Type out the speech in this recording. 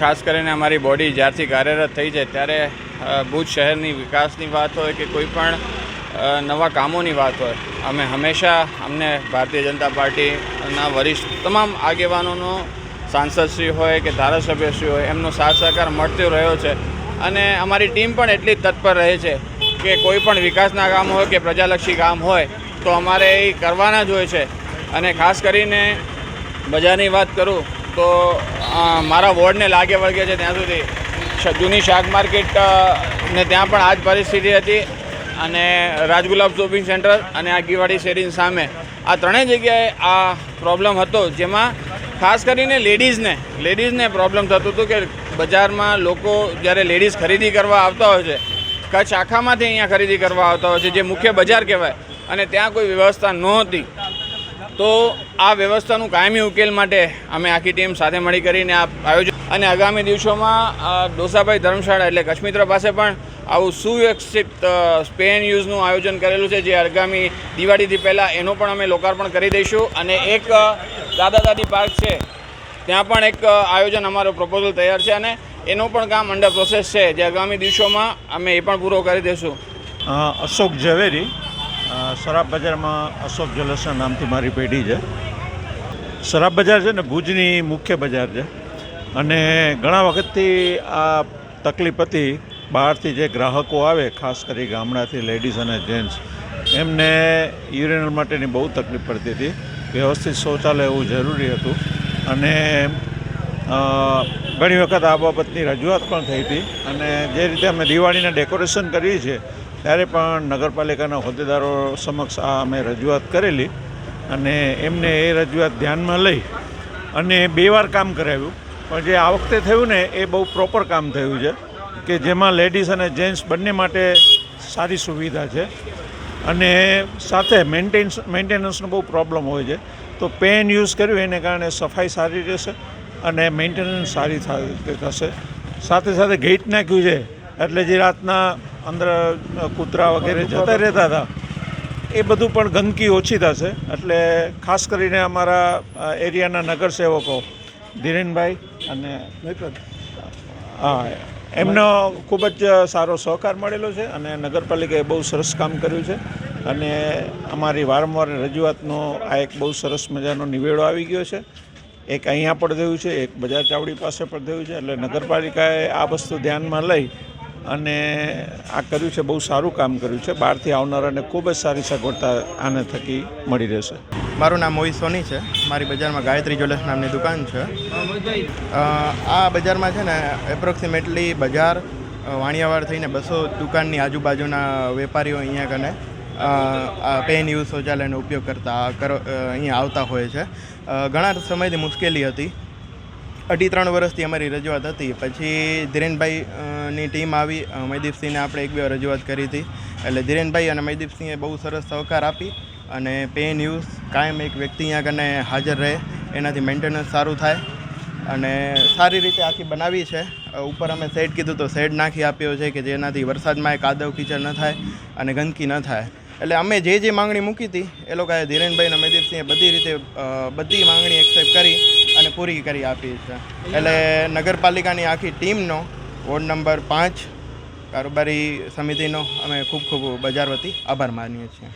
ખાસ કરીને અમારી બોડી જ્યારથી કાર્યરત થઈ છે ત્યારે ભુજ શહેરની વિકાસની વાત હોય કે કોઈ પણ નવા કામોની વાત હોય, અમે હંમેશા અમને ભારતીય જનતા પાર્ટીના વરિષ્ઠ તમામ આગેવાનોનો સાંસદશ્રી હોય કે ધારાસભ્યશ્રી હોય, એમનો સાથ સહકાર મળતો રહ્યો છે. અને અમારી ટીમ પણ એટલી તત્પર રહે છે કે કોઈ પણ વિકાસના કામ હોય કે પ્રજાલક્ષી કામ હોય, તો અમારે એ કરવાના જ હોય છે. અને ખાસ કરીને બજારની વાત કરું તો મારા વોર્ડને લાગે વળગે છે ત્યાં સુધી. જૂની શાક માર્કેટ ને ત્યાં પણ આ જ પરિસ્થિતિ હતી અને રાજગુલાબ શોપિંગ સેન્ટર અને આ ગીવાડી શેરીની સામે. આ ત્રણેય જગ્યાએ આ પ્રોબ્લેમ હતો, જેમાં ખાસ કરીને લેડીઝને લેડીઝને પ્રોબ્લેમ થતું હતું કે બજારમાં લોકો જ્યારે લેડીઝ ખરીદી કરવા આવતા હોય છે, કચ્છ આખામાંથી અહીંયા ખરીદી કરવા આવતા હોય છે, જે મુખ્ય બજાર કહેવાય. અને ત્યાં કોઈ વ્યવસ્થા નહોતી. તો આ વ્યવસ્થાનું કાયમી ઉકેલ માટે અમે આખી ટીમ સાથે મળી કરીને આ આયોજન અને આગામી દિવસોમાં ડોસાભાઈ ધર્મશાળા એટલે કચ્છમિત્ર પાસે પણ આવું સુવ્યવસ્થિત સ્પેન યુઝનું આયોજન કરેલું છે, જે આગામી દિવાળીથી પહેલાં એનું પણ અમે લોકાર્પણ કરી દઈશું. અને એક દાદા દાદી પાર્ક છે, ત્યાં પણ એક આયોજન અમારો પ્રપોઝલ તૈયાર છે અને એનું પણ કામ અંડર પ્રોસેસ છે, જે આગામી દિવસોમાં અમે એ પણ પૂરો કરી દઈશું. અશોક ઝવેરી શરાબ બજારમાં અશોક જ્વેલર્સના નામથી મારી પેઢી છે. શરાબ બજાર છે ને ભુજની મુખ્ય બજાર છે. અને ઘણા વખતથી આ તકલીફ હતી, બહારથી જે ગ્રાહકો આવે, ખાસ કરી ગામડાથી લેડીઝ અને જેન્ટ્સ એમને યુરિનલ માટેની બહુ તકલીફ પડતી હતી. વ્યવસ્થિત શૌચાલય એવું જરૂરી હતું. અને ઘણી વખત આ બાબતની રજૂઆત પણ થઈ હતી. અને જે રીતે અમે દિવાળીના ડેકોરેશન કરીએ છીએ ત્યારે પણ નગરપાલિકાના હોદ્દેદારો સમક્ષ આ અમે રજૂઆત કરેલી અને એમને એ રજૂઆત ધ્યાનમાં લઈ અને બે વાર કામ કરાવ્યું. પણ જે આ વખતે થયું ને, એ બહુ પ્રોપર કામ થયું છે કે જેમાં લેડીઝ અને જેન્ટ્સ બંને માટે સારી સુવિધા છે અને સાથે મેન્ટેન્સ મેન્ટેનન્સનો બહુ પ્રોબ્લેમ હોય છે. તો પેન યુઝ કર્યું, એને કારણે સફાઈ સારી રહેશે અને મેન્ટેનન્સ સારી થશે. સાથે સાથે ગેટ નાખ્યું છે. એટલે જે રાતના અંદર કૂતરા વગેરે જતા રહેતા હતા એ બધું પણ ગંદકી ઓછી થશે. એટલે ખાસ કરીને અમારા એરિયાના નગરસેવકો ધીરેનભાઈ અને હા એમનો ખૂબ જ સારો સહકાર મળેલો છે અને નગરપાલિકાએ બહુ સરસ કામ કર્યું છે. અને અમારી વારંવાર રજૂઆતનો આ એક બહુ સરસ મજાનો નિવેડો આવી ગયો છે. એક અહીંયા પણ થયું છે એક બજાર ચાવડી પાસે પણ થયું છે. એટલે નગરપાલિકાએ આ વસ્તુ ધ્યાનમાં લઈ અને આ કર્યું છે, બહુ સારું કામ કર્યું છે. બહારથી આવનારાને ખૂબ જ સારી સગવડતા આને થકી મળી રહેશે. મારું નામ મોહિત સોની છે. મારી બજારમાં ગાયત્રી જ્વેલર્સ નામની દુકાન છે. આ બજારમાં છે ને એપ્રોક્સિમેટલી બજાર વાણિયાવાડ થઈને બસો દુકાનની આજુબાજુના વેપારીઓ અહીંયા કને પેન યુઝ શૌચાલયનો ઉપયોગ કરતા, કરો અહીંયા આવતા હોય છે. ઘણા સમયથી મુશ્કેલી હતી. અઢી ત્રણ વર્ષથી અમારી રજૂઆત હતી. પછી ધીરેનભાઈ ની ટીમ આવી. મયદીપસિંહને આપણે એક બે રજૂઆત કરી હતી. એટલે ધીરેનભાઈ અને મયદીપસિંહે બહુ સરસ સહકાર આપી અને પે ન્યૂઝ કાયમ એક વ્યક્તિ અહીંયા કને હાજર રહે. એનાથી મેન્ટેનન્સ સારું થાય અને સારી રીતે આખી બનાવી છે. ઉપર અમે શેડ કીધું તો શેડ નાખી આપ્યો છે કે જેનાથી વરસાદમાં એ કાદવ કીચડ ન થાય અને ગંદકી ન થાય. એટલે અમે જે જે માંગણી મૂકી હતી, એ લોકોએ ધીરેનભાઈ અને મયદીપસિંહે બધી રીતે બધી માંગણી એક્સેપ્ટ કરી. અને પૂરી કરી આપી છે એટલે નગરપાલિકાની આખી ટીમનો વોર્ડ નંબર પાંચ, કારોબારી સમિતિનો અમે ખૂબ ખૂબ બજાર વતી આભાર માનીએ છીએ.